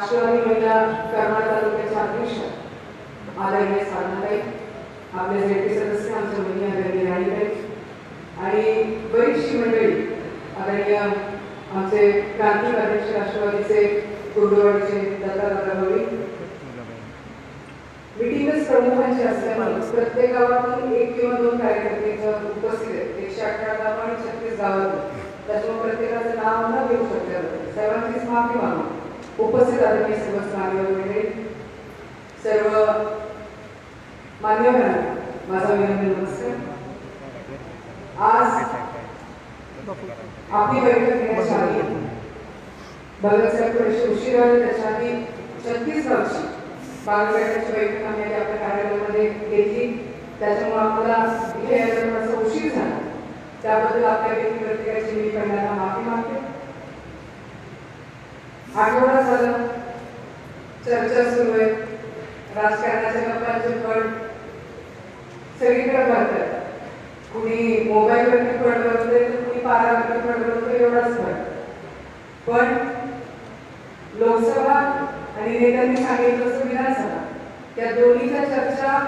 राष्ट्रवादी महिला करमाळ तालुक्याच्या अध्यक्ष. आदरणीय साधनाताई आपले जेटी सदस्य आमच्या मुली आदरणीय राणीताई आणि बरीचशी मंडळी आदरणीय आमचे प्रांतिक अध्यक्ष राष्ट्रवादीचे कुर्डुवाडीचे दत्तादादा गवळी मिटिंगच प्रमुखांची असल्यामुळे प्रत्येक गावातून एक किंवा दोन कार्यकर्ते उपस्थित आहेत. एकशे अठरा गाव आणि छत्तीस गावात त्याच्यामुळे प्रत्येकाचं नाव न घेऊ शकतात सर्वांचीच माफी मागू. उपस्थित आदरणीय सर्व मान्यवर वगैरे सर्व मान्यवरांना माझा विनम्र नमस्कार. आज आपली बैठक घेण्याच्या आधी भगतसाहेब थोडेसे उशीर आले त्याच्या आधी छत्तीस वर्षी बालगटाची बैठक आम्ही आपल्या कार्यालयामध्ये घेतली. त्याच्यामुळे आम्हाला इथे यायला थोडासा उशीर झाला. त्याबद्दल आपल्या व्यक्ती प्रत्येकाची मी पहिल्यांदा माफी मागते. आठवडा झाला. चर्चा सुरू आहे. राजकारणाच्या लोकांचे फळ. सगळीकडे भरतात कुणी मोबाईलवरती फळ बनवते तर कुणी पारावरती फळ बनवते एवढाच फळ. पण लोकसभा आणि नेत्यांनी सांगितलं तसं विधानसभा. त्या दोन्हीच्या चर्चा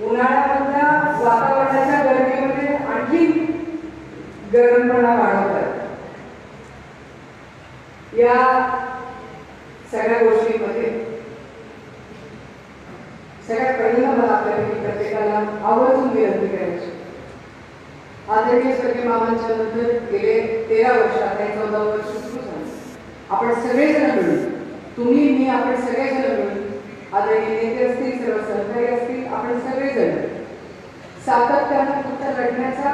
उन्हाळ्यामधल्या वातावरणाच्या गरमीमध्ये आणखी गरमपणा वाढवतात. या सगळ्या गोष्टींमध्ये. सगळ्यात पहिला मला आपल्यापैकी प्रत्येकाला आवर्जून विनंती करायची. आदरणीय स्वर्गीय मामांच्या नंतर गेले तेरा वर्ष आता चौदा वर्ष सुरू झालं. आपण सगळेजण मिळून तुम्ही मी आपण सगळेजण मिळून आदरणीय नेते असतील सर्व सहकारी असतील आपण सगळेजण सातत्यानं फक्त लढण्याचा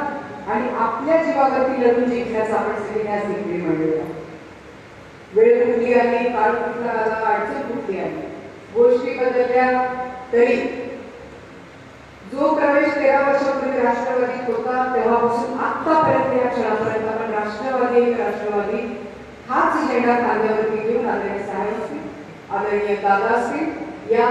आणि आपल्या जीवावरती लढून जिंकण्याचा आपण सगळे या जिंकली मंडळी वेळ कुठली आली काळ कुठला आला अडचण कुठली आली गोष्टी बदलल्या तरी जो प्रवेश तेरा वर्षापूर्वी राष्ट्रवादीत होता तेव्हापासून आतापर्यंत या क्षणापर्यंत आपण राष्ट्रवादी एक राष्ट्रवादी हाच झेंडा खांद्यावरती घेऊन आदरणीय साहेब असतील आदरणीय दादा असतील या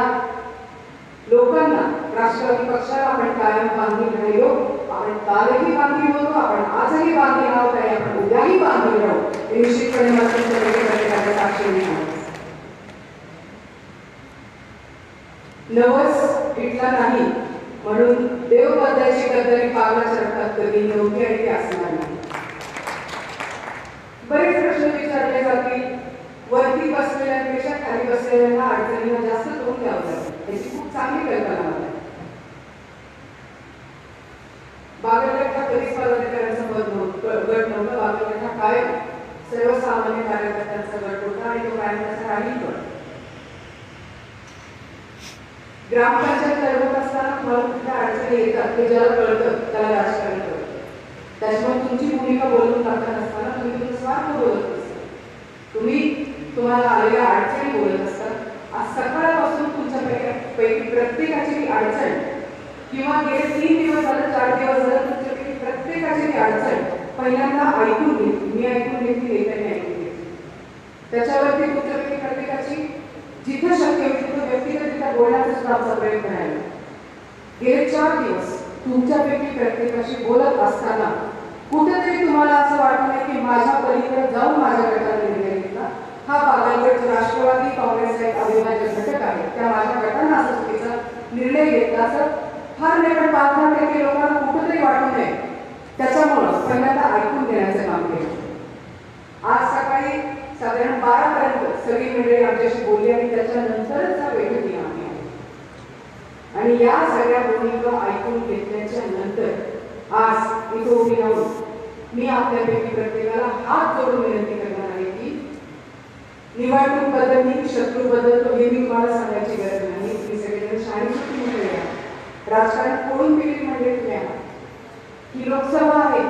लोकांना राष्ट्रवादी पक्षाला आपण कायम बांधील राहिलो आपण कालही बांधील होतो आपण आजही बांधील आहोत आणि आपण उद्याही बांधील राहू हे निश्चितपणे मात्र प्रत्येकाच्या साक्षीने नवस इटला नाही म्हणून देव बद्दलची गद्दारी पावलाच्या रक्तात कधी नव्हती आणि ती असणार नाही. बरेच प्रश्न विचारले जातील वरती बसलेल्यांपेक्षा खाली बसलेल्यांना अडचणींना जास्त तोंड द्यावं लागतं याची खूप चांगली कल्पना मला आहे. बागलगड हा कधीच पदाधिकाऱ्यांचा पद नव्हतं गट नव्हता. बागलगड कायम सर्वसामान्य कार्यकर्त्यांचा गट होता आणि तो कायम त्याचा राहील पण. ग्रामपंचायत लढवत असताना तुम्हाला कुठल्या अडचणी येतात ते ज्याला कळतं त्याला राजकारण कळतं. त्याच्यामुळे तुमची भूमिका बोलून टाकत असताना तुम्ही तुमचा स्वार्थ बोलत असता. तुम्ही तुम्हाला आलेल्या अडचणी बोलत असता. आज सकाळपासून तुमच्यापैकी पैकी प्रत्येकाची मी अडचण किंवा गेले तीन दिवस झालं चार दिवस झालं तुमच्यापैकी प्रत्येकाची मी अडचण पहिल्यांदा ऐकून घेतली मी ऐकून घेतली नेत्यांनी ऐकून घेतली त्याच्यावरती तुमच्यापैकी प्रत्येकाची जिथं शक्य होईल तिथं व्यक्तिगतरित्या बोलण्याचा सुद्धा आमचा प्रयत्न आहे. गेले चार दिवस तुमच्यापैकी प्रत्येकाशी बोलत असताना कुठेतरी तुम्हाला असं वाटत नाही की माझ्या पलीकडे जाऊन माझ्या गटाने निर्णय हा बागलगड राष्ट्रवादी काँग्रेसचा एक अविभाज्य घटक आहे. त्या माझ्या गटानं असा चुकीचा निर्णय घेतला असं फार नाही पण पाच दहा टक्के लोकांना कुठंतरी वाटू नये. त्याच्यामुळं पहिल्यांदा ऐकून घेण्याचं काम केलं. आज सकाळी साधारण बारा पर्यंत सगळी मंडळी आमच्याशी बोलली आणि त्याच्यानंतरच हा बैठकीला आम्ही आणि या सगळ्या भूमिका ऐकून घेतल्याच्या नंतर आज इथं उभी राहून मी आपल्यापैकी प्रत्येकाला हात जोडून विनंती करते. निवडणूक बदलली शत्रू बदलतो हे मी तुम्हाला सांगायची गरज नाही. मी सगळेजण शाळेसाठी म्हणले राजकारण कोणून पिढी मंडळी म्हणजे तुम्ही ही लोकसभा आहे.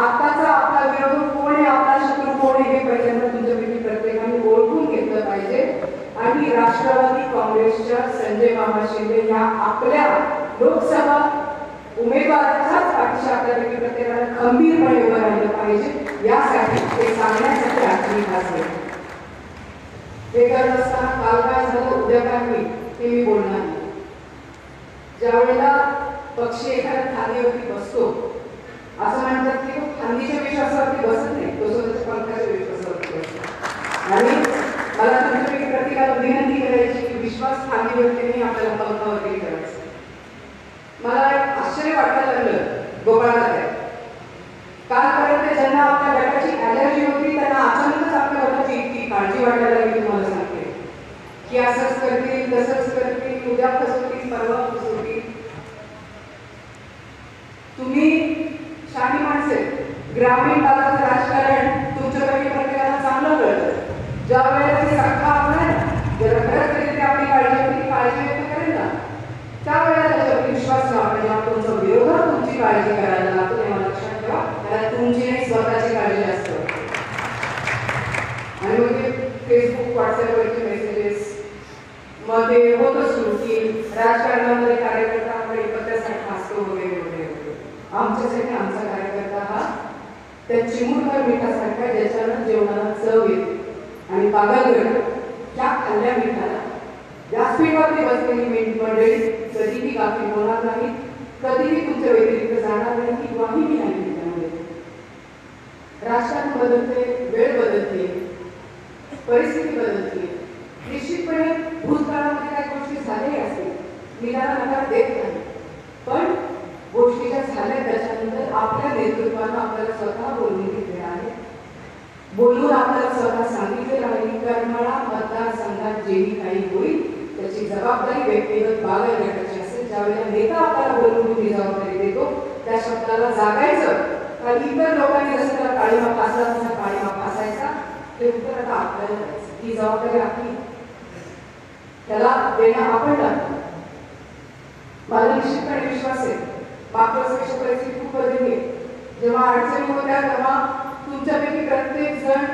आताचा आपला विरोध कोण आहे आपला शत्रू कोण आहे हे पहिल्यांदा तुमच्यापैकी प्रत्येकाने ओळखून घेतलं पाहिजे. आणि राष्ट्रवादी काँग्रेसच्या संजय मामा शिंदे या आपल्या लोकसभा उमेदवाराचाच पाठीशी आपल्यापैकी प्रत्येकाला खंबीरपणे उभं राहिलं पाहिजे यासाठी ते सांगण्यासाठी आजची खास आहे बेकार असताना काल काय झालं उद्या काय होईल हे मी बोलणार. नाही ज्या वेळेला पक्षी एखाद्या खांदीवरती बसतो असं म्हणतात की तो खांदीच्या विश्वासावरती बसत नाही तो स्वतःच्या पंखाच्या विश्वासावरती बसतो. आणि मला तुमच्यापैकी प्रत्येकाला विनंती करायची की विश्वास खाली व्यक्तीने आपल्याला पंखावरती करायचं मला एक आश्चर्य वाटायला लागलं गोपाळाला कालपर्यंत ज्यांना आपल्या गटाची ॲलर्जी होती त्यांना अचानकच आपल्या काळजी वाटायला लागली तुम्हाला सांगते. की असंच करतील तसंच करतील उद्या फसवतील परवा फसवतील. तुम्ही शाही माणसे ग्रामीण भागात राजकारण तुमच्यापैकी प्रत्येकाला चांगलं कळतं. ज्यावेळेस वेळेला ते सख्खा आपला जर खरंच तरी ते आपली काळजी होती काळजी व्यक्त करेल ना त्यावेळेला त्याच्यावरती विश्वास ठेवा म्हणजे जेव्हा तुमचा विरोधक तुमची काळजी करायला लागतो तेव्हा लक्षात ठेवा त्याला तुमची नाही स्वतःची काळजी असते आणि मग ते फेसबुक व्हॉट्सअपवरचे मेसेजेस मग ते होतं सुरू की राजकारणामध्ये कार्यकर्ता आपण एकत्रसाठी असतो वगैरे वगैरे आमच्यासाठी आमचा कार्यकर्ता हा त्या चिमूटभर मिठासारखा आहे, ज्याच्यानं जेवणाला चव येते. आणि पागागड त्या खाल्ल्या मिठाला व्यासपीठावरती बसलेली मीठ मंडळी कधीही गाफी होणार नाही कधीही तुमच्या व्यतिरिक्त जाणार नाही की ग्वाही मी नाही त्यामध्ये. राजकारण बदलते वेळ बदलते परिस्थिती बदलते. निश्चितपणे भूतकाळामध्ये काही गोष्टी झाल्याही असतील. मी मला देत नाही. पण गोष्टी ज्या झाल्या त्याच्यानंतर आपल्या नेतृत्वानं आपल्याला स्वतः बोलून घेतले आहे. बोलून आपल्याला स्वतः सांगितले आहे करमाळा मतदारसंघात जेही काही होईल त्याची जबाबदारी व्यक्तिगत बागल गटाची असेल ज्यावेळेला नेता आपल्याला बोलून मी जबाबदारी देतो त्या शब्दाला जागायचं. कारण इतर लोकांनी जसं त्याला काळीमा पासला तसा काळीमा पासायचा ते उत्तर आता आपल्याला ही जबाबदारी आपली. त्याला देणं आपण लागतो मला निश्चितपणे विश्वास आहे. मागच्या परिस्थिती खूप बदलली जेव्हा अडचणी होत्या तेव्हा तुमच्यापैकी प्रत्येक जण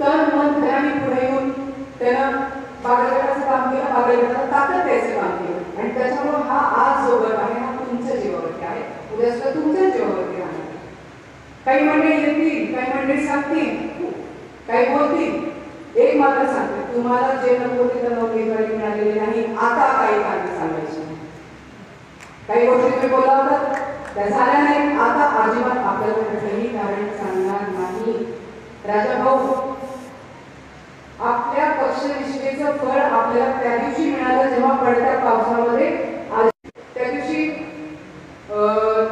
तन मन धनाने पुढे येऊन त्यानं बागलगटाचं काम केलं. बागलगटाला ताकद द्यायचं काम केलं. आणि त्याच्यामुळे हा आज जो गर्व आहे हा तुमच्या जीवावरती आहे. उद्या सुद्धा तुमच्याच जीवावरती आहे. काही मंडळी येतील काही मंडळी सांगतील काही बोलतील. एक मात्र सांगते तुम्हाला जे नको ते नोकरी मिळालेली नाही. आता काही कारण सांगायची. काही गोष्टी तुम्ही बोलला होता त्या झाल्या नाही आता अजिबात आपल्याला कुठेही कारण सांगणार नाही. राजा भाऊ आपल्या पक्षनिष्ठेचं फळ आपल्याला त्या दिवशी मिळालं जेव्हा पडत्या पावसामध्ये. त्या दिवशी अं,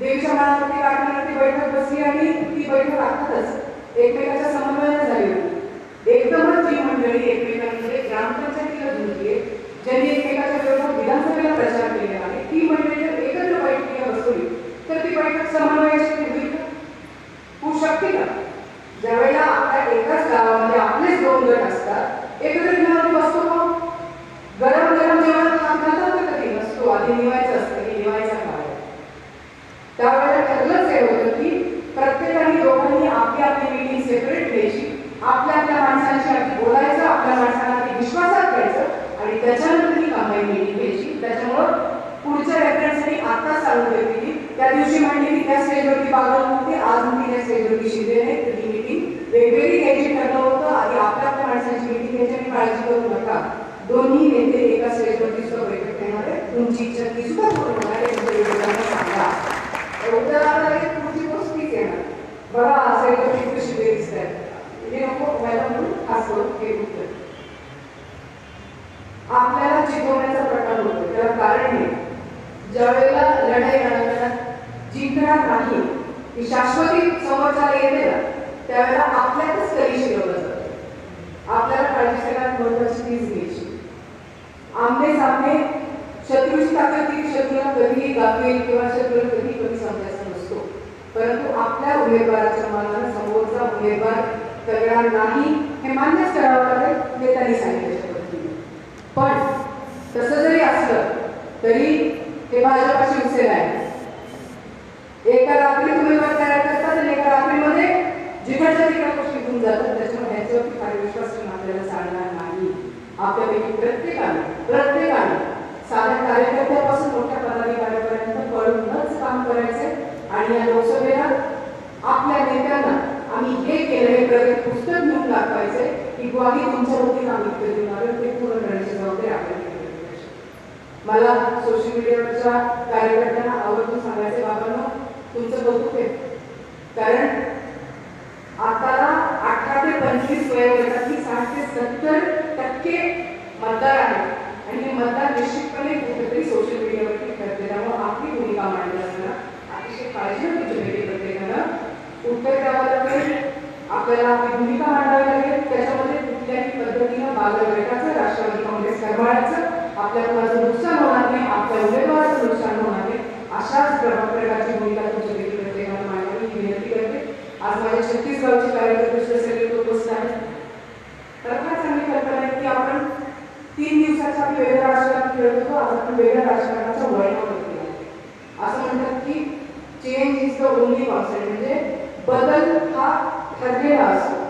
देवीच्या मानावरती काढण्यावरती बैठक बसली आणि ती बैठक अर्थातच एकमेकाच्या समन्वयाने झाली होती. एकदमच जी मंडळी एकमेकांमध्ये ग्रामपंचायतीला जुंपली ज्यांनी एकमेकाच्या विरोधात विधानसभेला प्रचार केलेला आहे ती मंडळी जर एकत्र बैठकीला बसवली तर ती बैठक समन्वयाची होईल का? होऊ शकते का ज्यावेळेला आपल्या एकाच गावामध्ये आपलेच दोन गट असतात एकत्र जेवणामध्ये बसतो का गरम गरम जेवण हात घालतात का कधी नसतो आधी निवायचं असतं की निवायचा काळ आहे. त्यावेळेला ठरलंच हे होतं की प्रत्येकाने दोघांनी आपली आपली मीटिंग सेपरेट घ्यायची आपल्या आपल्या माणसांशी आधी बोलायचं आपल्या माणसांना ते विश्वासात घ्यायचं आणि त्याच्यानंतर ही कामाई मीटिंग घ्यायची त्याच्यामुळं पुढच्या रेफरन्ससाठी आता चालू केली त्या दिवशी म्हणली की त्या स्टेजवरती बागल नव्हते आज मी त्या स्टेजवरती शिरले नाही तर ही मीटिंग वेगवेगळी घ्यायची ठरलं होतं आधी आपल्या आपल्या माणसांची मीटिंग घ्यायची आणि काळजी करू नका. दोन्ही नेते एका स्टेजवरती सुद्धा बैठक घेणार आहे तुमची इच्छा ती सुद्धा पूर्ण होणार आहे विरोधांना सांगा उत्तराला लगेच पुढची गोष्ट तीच येणार बघा असेल तर मी कशी ते दिसत आहे हे नको व्हायला म्हणून हे उत्तर आपल्याला चिकवण्याचा प्रकार होतो त्याला कारण हे. ज्यावेळेला लढाई लढवताना जिंकणार नाही ही शाश्वती समोरच्याला येते ना त्यावेळेला आपल्यातच कधी शिरवलं जातं? आपल्याला काळजी सगळ्यात महत्वाची तीच घ्यायची आमने सामने शत्रूची ताकद ती शत्रूला कधीही गाफेल किंवा शत्रूला कधी कमी समजायचा नसतो. परंतु आपल्या उमेदवाराच्या मनाला समोरचा उमेदवार तगडा नाही हे मान्य करावं लागेल नेत्यांनी सांगितल्याच्या पण तसं जरी असलं तरी हे भाजपा शिवसेना आहे. एका रात्रीत उमेदवार तयार करतात आणि एका रात्रीमध्ये जिकडच्या तिकडे गोष्टी घेऊन जातात त्याच्यामुळे ह्याच्यावरती फार विश्वास ठेवून आपल्याला चालणार नाही. आपल्यापैकी प्रत्येकाने प्रत्येकाने साध्या कार्यकर्त्यापासून मोठ्या पदाधिकाऱ्यापर्यंत पळूनच काम करायचे आणि या लोकसभेला आपल्या नेत्यांना आम्ही हे केलंय प्रगत पुस्तक घेऊन दाखवायचंय की ग्वाही तुमच्या वतीनं आम्ही इथे ते पूर्ण करण्याची जबाबदारी आपल्याला पाहिजे. मला सोशल मीडियावरच्या कार्यकर्त्यांना आवर्जून सांगायचे बाबांना तुमचं कौतुक आहे. कारण आताला अठरा ते पंचवीस वयोगटातली साठ ते सत्तर टक्के मतदार आहेत. आणि हे मतदार निश्चितपणे कुठेतरी सोशल मीडियावरती करते त्यामुळे आपली भूमिका मांडली असताना अतिशय काळजी तुमची भेटी उत्तर द्यावं लागेल? आपल्याला आपली भूमिका मांडावी लागेल. त्याच्यामध्ये कुठल्याही पद्धतीनं बालगटाचं राष्ट्रवादी काँग्रेस करवायचं आपल्या कुणाचं नुकसान होणार नाही आपल्या उमेदवाराचं नुकसान होणार नाही अशाच प्रकारची भूमिका तुमच्या भेटी प्रत्येकानं मांडावी ही विनंती करते. आज माझ्या छत्तीसगावचे कार्यकर्ते सुद्धा सगळे लोक आहेत. तर फार चांगली कल्पना आहे की आपण तीन दिवसाचा आम्ही वेगळं राजकारण खेळत होतो. आज आपण वेगळ्या राजकारणाचा वळणावरती आहोत. असं म्हणतात की change is the only concept म्हणजे बदल हा ठरलेला असतो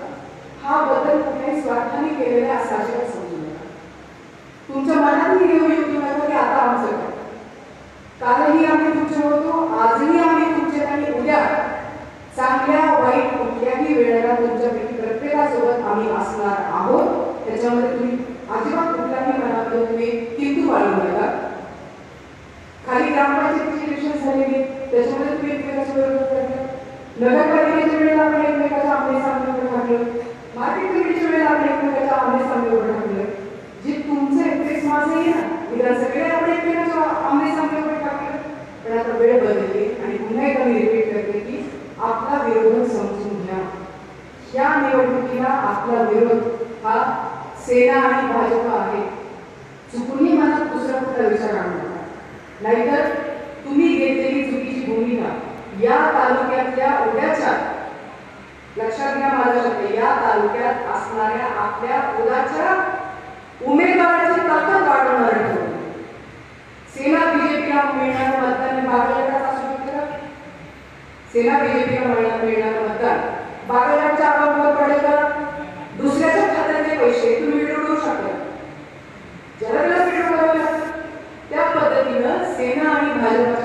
हा बदल कुठल्याही स्वार्थाने केलेला असा अजिबात समजू नका तुमच्या मनातही येऊ येऊ नका की आता आमचं काय कालही आम्ही तुमचे होतो आजही आम्ही तुमचे आणि उद्या चांगल्या वाईट कुठल्याही वेळेला तुमच्यापैकी प्रत्येकासोबत आम्ही असणार आहोत. त्याच्यामध्ये तुम्ही अजिबात कुठल्याही मनामध्ये तुम्ही किंतू बाळगू नका. खाली ग्रामपंचायतीची इलेक्शन झालेली त्याच्यामध्ये तुम्ही एकमेकाच्या विरोधात करता नगरपालिकेच्या वेळेला आपण एकमेकाच्या आमने सामने उभं टाकलं मार्केट कमिटीच्या वेळेला आपण एकमेकाच्या आमने सामने उभं टाकलं जे तुमचे एकटेच माझे आहे ना विधानसभेला आपण एकमेकाच्या आमने सामने उभे ठाकले पण आता वेळ बदलली आणि पुन्हा एकदा मी रिपीट करते की आपला विरोध समजून घ्या. या निवडणुकीला आपला विरोध हा सेना आणि भाजप आहे. चुकूनही मला दुसरा कुठला विचार आणू नका. नाहीतर तुम्ही घेतलेली चुकीची भूमिका या तालुक्यातल्या ओढ्याच्या लक्षात घ्या माझ्या शब्द या तालुक्यात असणाऱ्या आपल्या उद्याच्या उमेदवाराची ताकद वाढवणार ठरवलं सेना बीजेपीला मिळणारं मतदान हे असू शकतं सेना बीजेपीला मिळणार मिळणारं मतदान बागलाटच्या अकाउंटवर पडेल का? दुसऱ्याच्या खात्यातले पैसे तुम्ही विडवू शकता. ज्याला त्याला त्या पद्धतीनं सेना आणि भाजपच्या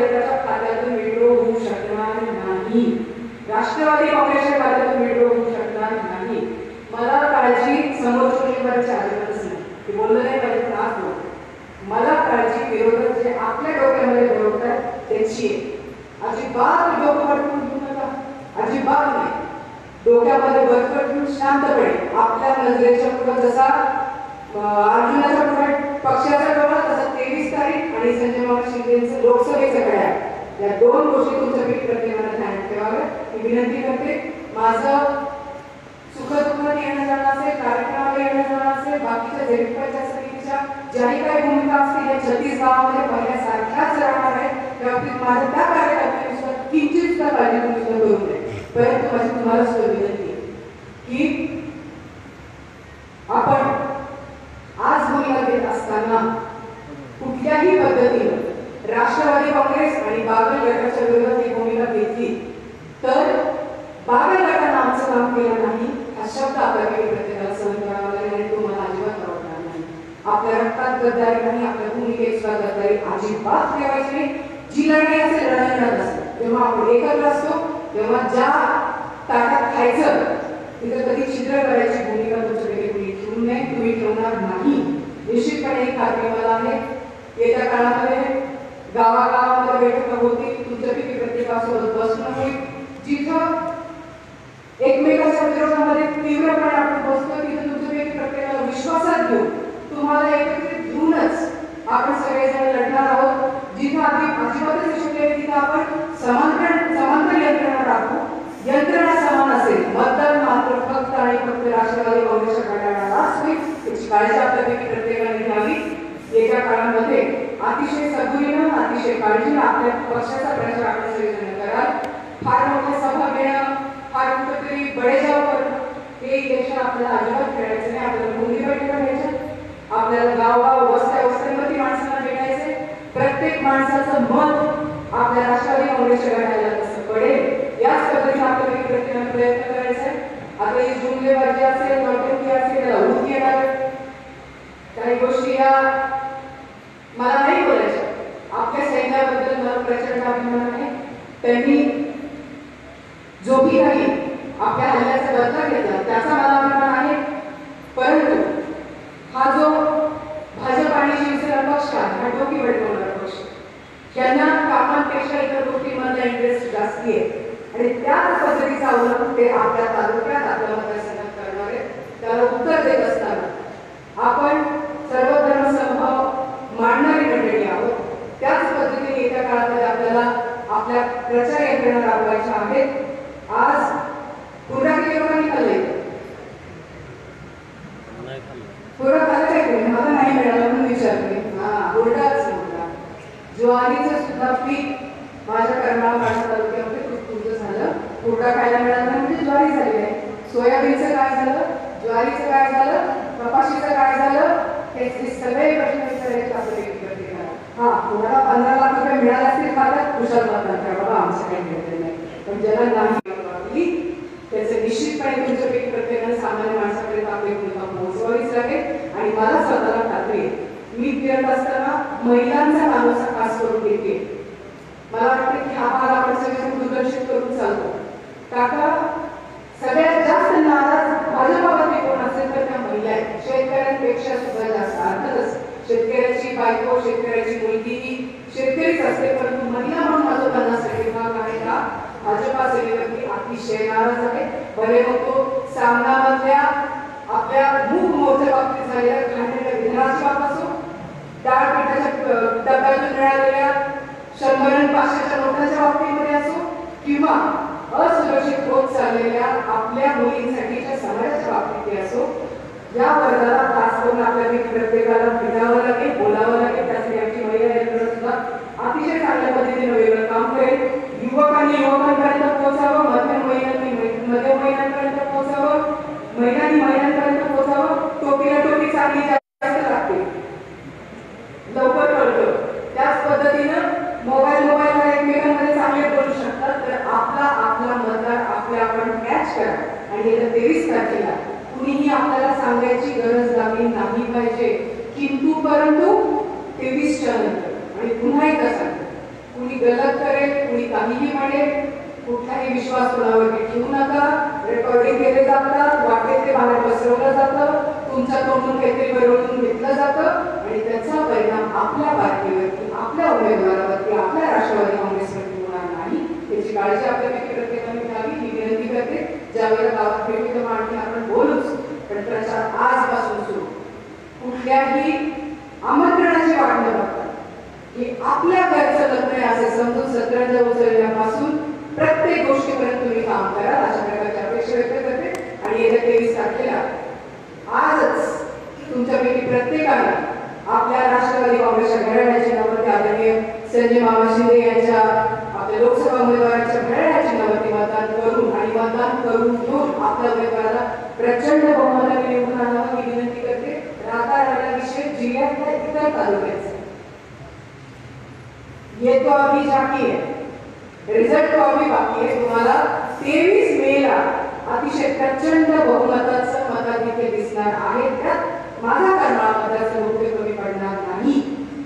बागल खात्यातून विड्रॉ होऊ शकणार नाही. राष्ट्रवादी काँग्रेसच्या खात्यातून विड्रॉ होऊ शकणार नाही. मला काळजी समोरच्या उमेदवाराची अजिबातच नाही. ते बोललं नाही पाहिजे त्रास होतो. मला काळजी विरोधक जे आपल्या डोक्यामध्ये ठरवतात त्याची अजिबात डोकं पटकून घेऊ नका. अजिबात नाही. डोक्यामध्ये बरकट घेऊन शांतपणे आपल्या नजरेच्या पुढे जसा अं, अर्जुनाच्या पुढे पक्षाचा डोळा तसा तेवीस तारीख आणि संजय मामा शिंदेचं लोकसभेचं काय या दोन गोष्टी तुमच्यापैकी प्रत्येकाला ध्यान ठेवाव्या मी विनंती करते माझं सुखदुःखात येणं जाणं असेल कार्यक्रमाला येणं जाणं असेल बाकीच्या जैविक समितीच्या ज्याही काही भूमिका असतील या छत्तीस गावामध्ये पहिल्यासारख्याच राहणार आहे त्या माझं त्या कार्यकर्त्यांनी सुद्धा किंचित सुद्धा काळजी सुद्धा करू नये. परंतु माझी तुम्हाला सुद्धा विनंती आहे की आपण आज भूमिका घेत असताना कुठल्याही पद्धतीनं राष्ट्रवादी काँग्रेस आणि बागल गटाच्या विरोधात ही भूमिका घेतली तर बागल गटानं आमचं काम केलं नाही हा शब्द आपल्याकडे प्रत्येकाला सहन करावा लागेल आणि तो मला अजिबात आवडणार नाही आपल्या रक्तात गद्दारी नाही आपल्या भूमिकेत सुद्धा गद्दारी अजिबात ठेवायची नाही जी लढाई असेल रणरणत असेल जेव्हा आपण एकत्र असतो तेव्हा ज्या ताटात खायचं. तिथं कधी छिद्र करायची भूमिका तुमच्याकडे कुणी ठेवू नये तुम्ही ठेवणार नाही. निश्चितपणे एक कार्यक्रमाला आहे. येत्या काळामध्ये गावागावामध्ये बैठका होतील. तुमच्यापैकी प्रत्येकासोबत बसणं होईल. जिथं एकमेकाच्या विरोधामध्ये तीव्रपणे आपण बसतो तिथं तुमच्यापैकी प्रत्येकाला विश्वासात घेऊ तुम्हाला एकत्रित घेऊनच आपण सगळेजण लढणार आहोत. जिथं आधी अजिबातच शक्य तिथं आपण समांतर यंत्रणा समान असेल मतदान मात्र फक्त आणि फक्त राष्ट्रवादी काँग्रेसच्या घड्याळालाच होईल. याची काळजी आपल्यापैकी प्रत्येकाने घ्यावी. येत्या काळामध्ये अतिशय सगुरीनं अतिशय काळजीनं आपल्या पक्षाचा प्रचार आपण सगळेजण कराल. फार मोठ्या सभा घेणं फार कुठंतरी बडेजाव करणं हे इलेक्शन आपल्याला अजिबात खेळायचं नाही. आपल्याला मुली बैठका घ्यायच्या आपल्याला गावा वस्त्या वस्त्यांमध्ये माणसांना भेटायचे प्रत्येक माणसाचं मत आपल्या राष्ट्रवादी काँग्रेसच्या घड्याला कसं पडेल. याच पद्धतीने आपल्याला प्रत्येकाने प्रयत्न करायचा आहे आता ही जुमलेबाजी असेल नौटंकी असेल त्याला ऊत येणार काही गोष्टी या मला नाही बोलायच्या. आपल्या सैन्याबद्दल मला प्रचंड अभिमान आहे. त्यांनी जो भी काही आपल्या हल्ल्याचा बदला घेतला त्याचा मला अभिमान आहे. परंतु हा जो भाजप आणि शिवसेना पक्ष आहे हा डोकी भडकवणारा पक्ष यांना कामांपेक्षा इतर गोष्टींमधला इंटरेस्ट जास्ती आहे. आणि त्याच पद्धतीचा अवलंब ते आपल्या तालुक्यात आपल्या मतदारसंघात करणारे त्याला उत्तर देत असताना आपण सर्व धर्मसंभव मांडणारी मंडळी आहोत. त्याच पद्धतीने येत्या काळामध्ये आपल्याला आपल्या प्रचार यंत्रणा राबवायच्या आहेत. आज गुंडागिरी लोकांनी खाल्ले पुरं खाल्लं आहे मला नाही मिळालं म्हणून विचारले हा गुंडाच म्हणता ज्वारीचं सुद्धा पीक माझ्या कर्मा माझ्या तालुक्यामध्ये झालं. कुरडा खायला मिळाला म्हणजे ज्वारी झाली आहे सोयाबीनचं काय झालं? ज्वारीचं काय झालं? कपाशीचं काय झालं? हे सगळे प्रश्न विचारायचे हा कोणाला पंधरा लाख रुपये मिळाले असतील खात्यात कुशल म्हणतात का बाबा आमचं काही मिळत नाही. पण ज्याला नाही वाटली त्याचं निश्चितपणे तुमच्यापैकी प्रत्येकाने सामान्य माणसाकडे आपली भूमिका पोहोचवावीच लागेल. आणि मला स्वतःला खात्री मी फिरत असताना महिलांचा माणूस खास करून घेते मला वाटतं की हा भाग आपण सगळे दुर्लक्षित करून चालतो काका सगळ्यात जास्त नाराज भाजपामध्ये कोण असेल तर त्या महिला आहेत. शेतकऱ्यांपेक्षा सुद्धा जास्त अर्थातच शेतकऱ्याची बायको शेतकऱ्याची मुलगी ही शेतकरीच असते परंतु महिला म्हणून माझा पन्नास टक्के भाग आहे का? भाजपा सेनेवरती अतिशय नाराज आहे. भले मग तो सामनामधल्या आपल्या मूक मोर्चा बाबतीत झालेल्या घाणेरड्या विधानाची बाब असो डाळ पिठाच्या डब्यातून मिळालेल्या किंवा असुरक्षित होत चाललेल्या आपल्या मुलींसाठीच्या समाजाच्या बाबतीत असो या वर्गाला खास करून आपल्याला प्रत्येकाला भेटावं लागेल बोलावं लागेल त्यासाठी आमची महिला सुद्धा अतिशय चांगल्या पद्धतीने वेगळं काम करेल युवकांनी युवकांपर्यंत पोहोचावं मध्यम महिलांनी मध्यम महिलांपर्यंत पोहोचावं महिलांनी महिलांपर्यंत पोहोचावं टोपीला टोपी चांगली जास्त लागते लवकर कळतं त्याच पद्धतीनं मोबाईल मोबाईलवर एकमेकांमध्ये चांगले बोलू शकतात तर आपला आपला मतदार आपल्या आपण करा. आणि येत्या तेवीस तारखेला. कुणीही आपल्याला सांगायची गरज लागली नाही पाहिजे. किंतु परंतु तेवीसच्या नंतर. आणि पुन्हा एकदा सांगतो. कुणी गलत करेल कुणी काहीही म्हणेल कुठलाही विश्वास कोणावरती ठेवू नका. रेकॉर्डिंग केले जातात वाटेल ते बाहेर पसरवलं जातं. तुमच्या तोंडून काहीतरी बरोबरून घेतलं जातं. आणि त्याचा परिणाम आपल्या पार्टीवरती आपल्या उमेदवारावरती आपल्या राष्ट्रवादी काँग्रेसवरती होणार नाही. त्याची काळजी आपल्यापैकी प्रत्येकाने घ्यावी ही विनंती करते ज्यावेळेला गावात भेटू तेव्हा आणखी आपण बोलूच पण प्रचार आजपासून सुरू. कुठल्याही आमंत्रणाची वाट न बघता की आपल्या घरचं लग्न असे समजून सतराच्या उचलल्यापासून प्रत्येक गोष्टीपर्यंत तुम्ही काम करा. अशा प्रकारची अपेक्षा व्यक्त करते. आणि येत्या तेवीस तारखेला आजच तुमच्यापैकी प्रत्येकाने आपल्या राष्ट्रवादी काँग्रेसच्या घराण्याचे नावावरती आदरणीय संजय मामा शिंदे यांच्या आपल्या लोकसभा उमेदवाराच्या घड्याळ्याच्या नावावरती मतदान करून आणि मतदान करून घेऊन आपल्या उमेदवाराला प्रचंड बहुमताने निवडून आणावं ही विनंती करते. राहता राहिला विषय जिल्ह्यातल्या इतर तालुक्याचे येतो आम्ही जाकी आहे रिझल्ट तो बाकी आहे. तुम्हाला तेवीस मेला अतिशय प्रचंड बहुमताचं मतदान मताधिक्य दिसणार आहे. त्यात माझा कर्नाळ मतदारचा मुख्य कमी पडणार नाही.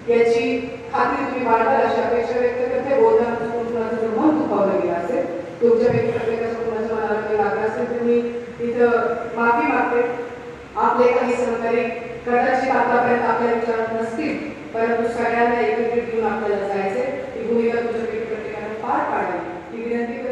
याची खात्री तुम्ही बाळगाल अशी अपेक्षा व्यक्त करते. बोलताना चुकून कुणाचं जर मन दुखावलं गेलं असेल तुमच्यापैकी प्रत्येकाच्या कुणाच्या मनाला काही लागलं असेल तर मी तिथं माफी मागते. आपले काही सहकारी कदाचित आतापर्यंत आपल्या विचारात नसतील परंतु सगळ्यांना एकत्रित घेऊन आपल्याला जायचे ही भूमिका तुमच्यापैकी प्रत्येकाने पार पाडावी ही विनंती